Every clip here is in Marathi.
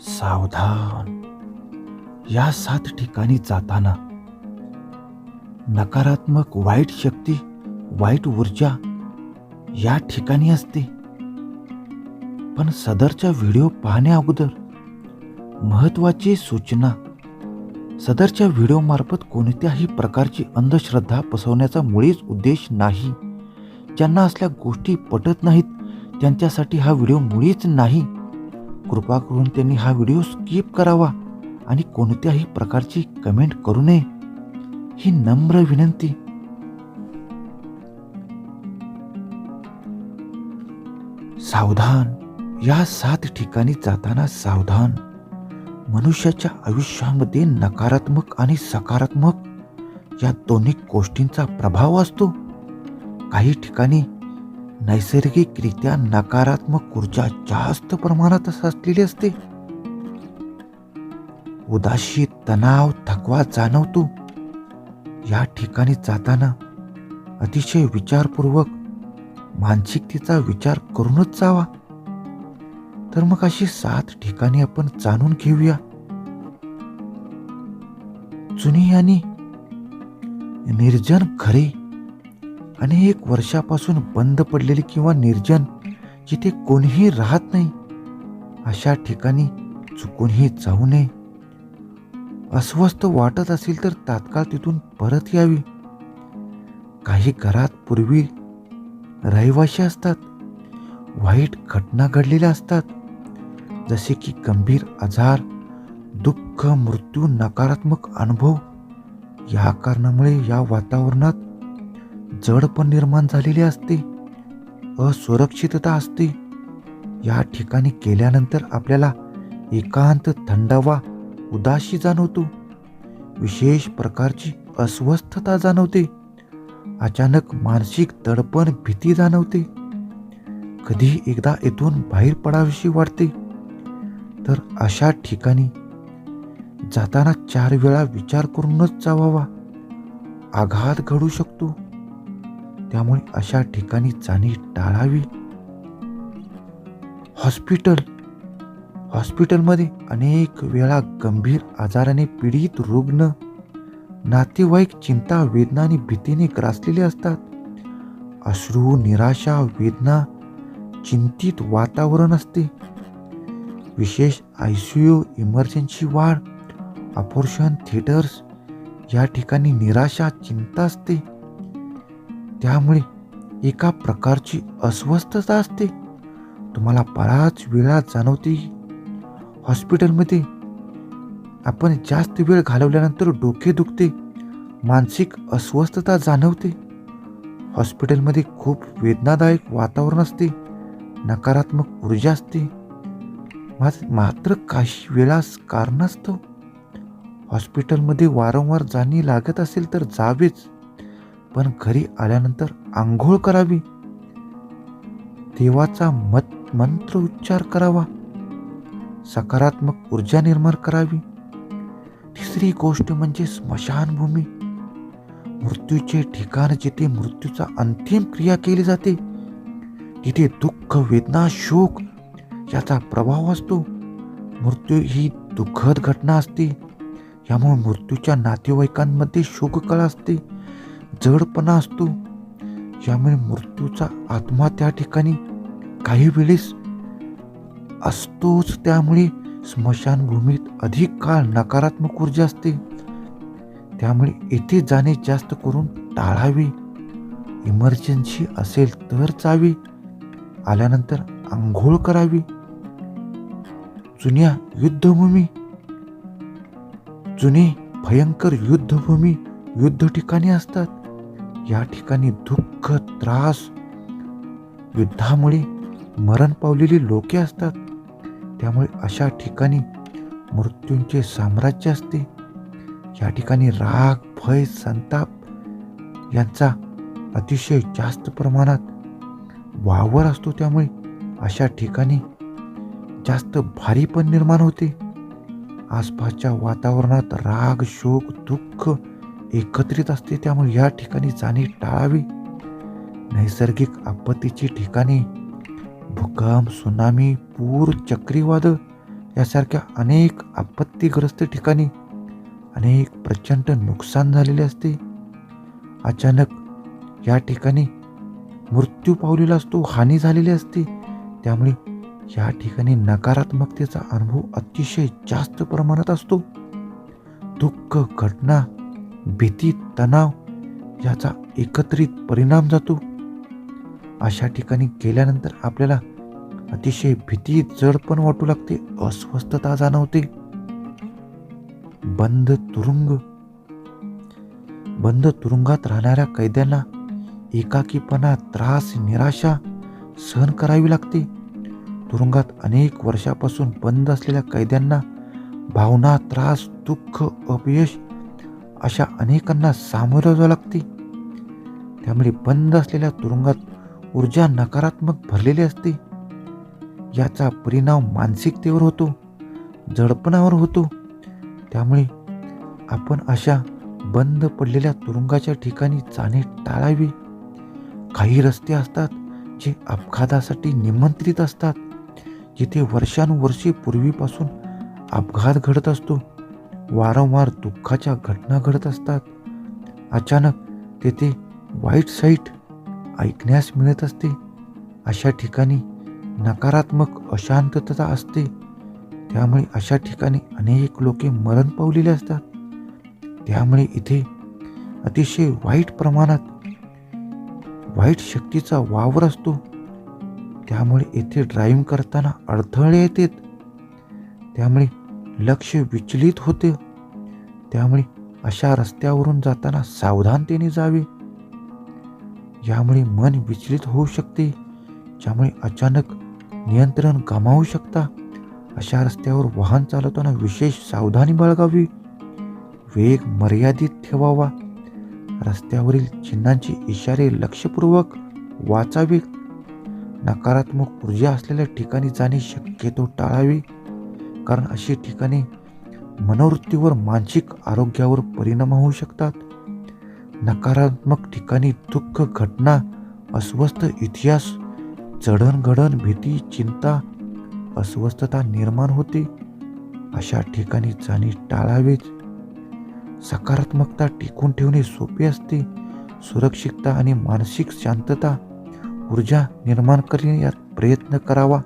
सावधान. या सात ठिकाणी जाताना नकारात्मक वाईट शक्ती वाईट ऊर्जा या ठिकाणी असते. पण सदरचा व्हिडिओ पाहण्या अगोदर महत्वाची सूचना सदरच्या व्हिडिओमार्फत कोणत्याही प्रकारची अंधश्रद्धा पसवण्याचा मुळीच उद्देश नाही. ज्यांना असल्या गोष्टी पटत नाहीत त्यांच्यासाठी हा व्हिडिओ मुळीच नाही. कृपा करून त्यांनी हा व्हिडिओ स्किप करावा आणि कोणत्याही प्रकारची कमेंट करू नये. ही नम्र विनंती. सावधान. या सात ठिकाणी जाताना सावधान. मनुष्याच्या आयुष्यामध्ये नकारात्मक आणि सकारात्मक या दोन्ही गोष्टींचा प्रभाव असतो. काही ठिकाणी नैसर्गिकरित्या नकारात्मक ऊर्जा जास्त प्रमाणात असलेली असते. उदासी तणाव थकवा जाणवतो. या ठिकाणी जाताना अतिशय विचारपूर्वक मानसिकतेचा विचार करूनच जावा. तर मग अशी सात ठिकाणी आपण जाणून घेऊया. जुनी आणि निर्जन खरे अनेक वर्षापासून बंद पडलेली किंवा निर्जन जिथे कोणीही राहत नाही अशा ठिकाणी चुकूनही जाऊ नये. अस्वस्थ वाटत असेल तर तात्काळ तिथून परत यावी. काही घरात पूर्वी रहिवाशी असतात वाईट घटना घडलेल्या असतात जसे की गंभीर आजार दुःख मृत्यू नकारात्मक अनुभव. या कारणामुळे या वातावरणात जडपण निर्माण झालेली असते असुरक्षितता असते. या ठिकाणी गेल्यानंतर आपल्याला एकांत थंडावा उदासी जाणवतो. विशेष प्रकारची अस्वस्थता जाणवते. अचानक मानसिक दडपण भीती जाणवते. कधी एकदा येथून बाहेर पडावीशी वाटते. तर अशा ठिकाणी जाताना चार वेळा विचार करूनच जावावा. आघात घडू शकतो. त्यामुळे अशा ठिकाणी जाणे टाळावी? हॉस्पिटल. हॉस्पिटलमध्ये अनेक वेळा गंभीर आजाराने पीडित रुग्ण नातेवाईक चिंता वेदना आणि भीतीने ग्रासलेले असतात. अश्रू निराशा वेदना चिंतित वातावरण असते. विशेष आय सी यू इमर्जन्सी वाढ ऑपरेशन थिएटर्स या ठिकाणी निराशा चिंता असते. त्यामुळे एका प्रकारची अस्वस्थता असते. तुम्हाला बराच वेळा जाणवते. हॉस्पिटलमध्ये आपण जास्त वेळ घालवल्यानंतर डोके दुखते मानसिक अस्वस्थता जाणवते. हॉस्पिटलमध्ये खूप वेदनादायक वातावरण असते नकारात्मक ऊर्जा असते. मात्र काही वेळास कारणास्तव हॉस्पिटलमध्ये वारंवार जाणे लागत असेल तर जावेच. पण घरी आल्यानंतर आंघोळ करावी. देवाचा मत मंत्र उच्चार करावा. सकारात्मक ऊर्जा निर्माण करावी. तिसरी गोष्ट म्हणजे स्मशानभूमी. मृत्यूचे ठिकाण जिथे मृत्यूचा अंतिम क्रिया केली जाते तिथे दुःख वेदना शोक याचा प्रभाव असतो. मृत्यू ही दुःखद घटना असते. यामुळे मृत्यूच्या नातेवाईकांमध्ये शोककळा असते. जडपणा असतो. यामुळे मृत्यूचा आत्मा त्या ठिकाणी काही वेळेस असतोच. त्यामुळे स्मशानभूमीत अधिक काळ नकारात्मक ऊर्जा असते. त्यामुळे येथे जाणे जास्त करून टाळावे. इमर्जन्सी असेल तर जावे. आल्यानंतर आंघोळ करावी. जुन्या युद्धभूमी जुने भयंकर युद्धभूमी युद्ध ठिकाणी असतात. या ठिकाणी दुःख त्रास युद्धामुळे मरण पावलेली लोके असतात. त्यामुळे अशा ठिकाणी मृत्यूंचे साम्राज्य असते. या ठिकाणी राग भय संताप यांचा अतिशय जास्त प्रमाणात वावर असतो. त्यामुळे अशा ठिकाणी जास्त भारीपण निर्माण होते. आसपासच्या वातावरणात राग शोक दुःख एकत्रित असते त्यामुळे या ठिकाणी जाणे टाळावी. नैसर्गिक आपत्तीची ठिकाणी भूकंप सुनामी पूर चक्रीवादळ यासारख्या अनेक आपत्तीग्रस्त ठिकाणी अनेक प्रचंड नुकसान झालेले असते. अचानक या ठिकाणी मृत्यू पावलेला असतो हानी झालेली असते. त्यामुळे या ठिकाणी नकारात्मकतेचा अनुभव अतिशय जास्त प्रमाणात असतो. दुःख घटना भीती तणाव याचा एकत्रित परिणाम जातो. अशा ठिकाणी गेल्यानंतर आपल्याला अतिशय भीती जड पण वाटू लागते अस्वस्थता जाणवते. बंद तुरुंग. बंद तुरुंगात राहणाऱ्या कैद्यांना एकाकीपणा त्रास निराशा सहन करावी लागते. तुरुंगात अनेक वर्षापासून बंद असलेल्या कैद्यांना भावना त्रास दुःख अपयश अशा अनेकांना सामोरं जावं लागते. त्यामुळे बंद असलेल्या तुरुंगात ऊर्जा नकारात्मक भरलेली असते. याचा परिणाम मानसिकतेवर होतो जडपणावर होतो. त्यामुळे आपण अशा बंद पडलेल्या तुरुंगाच्या ठिकाणी जाणे टाळावे. काही रस्ते असतात जे अपघातासाठी निमंत्रित असतात जिथे वर्षानुवर्षे पूर्वीपासून अपघात घडत असतो. वारंवार दुःखाच्या घटना घडत असतात. अचानक तेथे वाईट साईट ऐकण्यास मिळत असते. अशा ठिकाणी नकारात्मक अशांतता असते. त्यामुळे अशा ठिकाणी अनेक लोके मरण पावलेले असतात. त्यामुळे इथे अतिशय वाईट प्रमाणात वाईट शक्तीचा वावर असतो. त्यामुळे येथे ड्राईव्ह करताना अडथळे येतात. त्यामुळे लक्ष विचलित होते. त्यामुळे अशा रस्त्यावरून जाताना सावधानतेने जावे. यामुळे मन विचलित होऊ शकते. ज्यामुळे अचानक नियंत्रण गमावू शकता. अशा रस्त्यावर वाहन चालवताना विशेष सावधानी बाळगावी. वेग मर्यादित ठेवावा. रस्त्यावरील चिन्हांचे इशारे लक्षपूर्वक वाचावे. नकारात्मक ऊर्जा असलेल्या ठिकाणी जाणे शक्यतो टाळावी. कारण अशी ठिकाणी मनोवृत्तीवर मानसिक आरोग्यावर परिणाम होऊ शकतात. नकारात्मक ठिकाणी दुःख घटना अस्वस्थ इतिहास चढणघडण भीती चिंता अस्वस्थता निर्माण होते. अशा ठिकाणी जाणे टाळावेच. सकारात्मकता टिकून ठेवणे सोपे असते. सुरक्षितता आणि मानसिक शांतता ऊर्जा निर्माण करण्यात प्रयत्न करावा.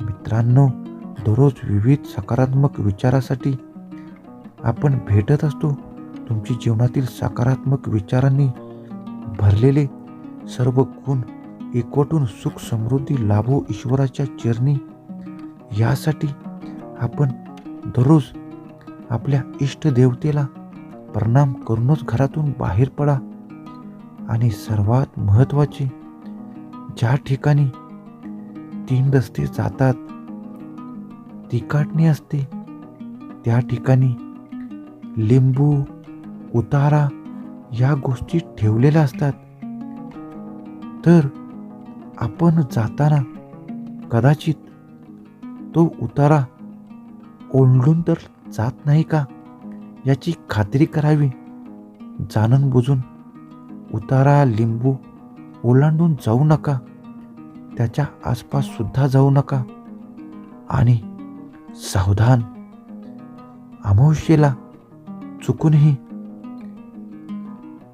मित्रांनो दररोज विविध सकारात्मक विचारासाठी आपण भेटत असतो. तुमची जीवनातील सकारात्मक विचारांनी भरलेले सर्व गुण एकवटून सुख समृद्धी लाभो ईश्वराच्या चरणी. यासाठी आपण दररोज आपल्या इष्टदेवतेला प्रणाम करूनच घरातून बाहेर पडा. आणि सर्वात महत्त्वाचे ज्या ठिकाणी तीन रस्ते जातात तिकाटणी असते. त्या ठिकाणी लिंबू उतारा या गोष्टी ठेवलेल्या असतात. तर आपण जाताना कदाचित तो उतारा ओंडून तर जात नाही का? याची खात्री करावी. जाणून बुजून उतारा लिंबू ओलांडून जाऊ नका. त्याच्या आसपास सुद्धा जाऊ नका. आणि सावधान. अमावस्येला चुकूनही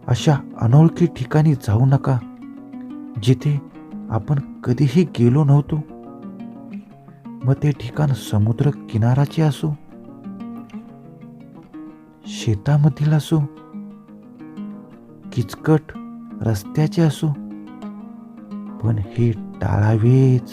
अशा अनोळखी ठिकाणी जाऊ नका जिथे आपण कधीही गेलो नव्हतो. मग ते ठिकाण समुद्र किनाराचे असो शेतामधील असो किचकट रस्त्याचे असो पण हे टाळावेच.